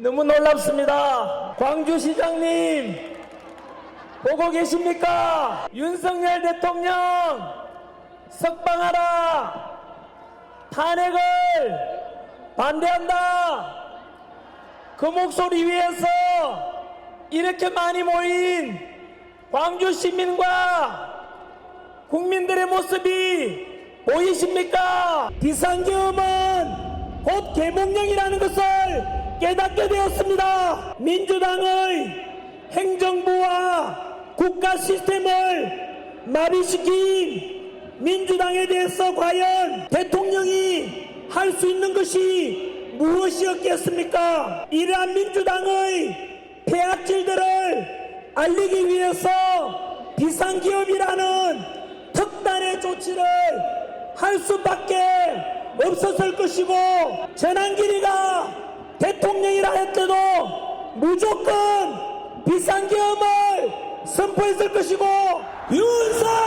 너무 놀랍습니다. 광주시장님, 보고 계십니까? 윤석열 대통령, 석방하라! 탄핵을 반대한다! 그 목소리 위에서 이렇게 많이 모인 광주 시민과 국민들의 모습이 보이십니까? 비상계엄은 곧 개몽령이라는 것을 깨닫게 되었습니다. 민주당의 행정부와 국가 시스템을 마비시킨 민주당에 대해서 과연 대통령이 할 수 있는 것이 무엇이었겠습니까? 이러한 민주당의 폐악질들을 알리기 위해서 비상기업이라는 특단의 조치를 할 수밖에 없었을 것이고 전환길이가 대통령이라 했때도 무조건 비상기업을 선포했을 것이고 윤석열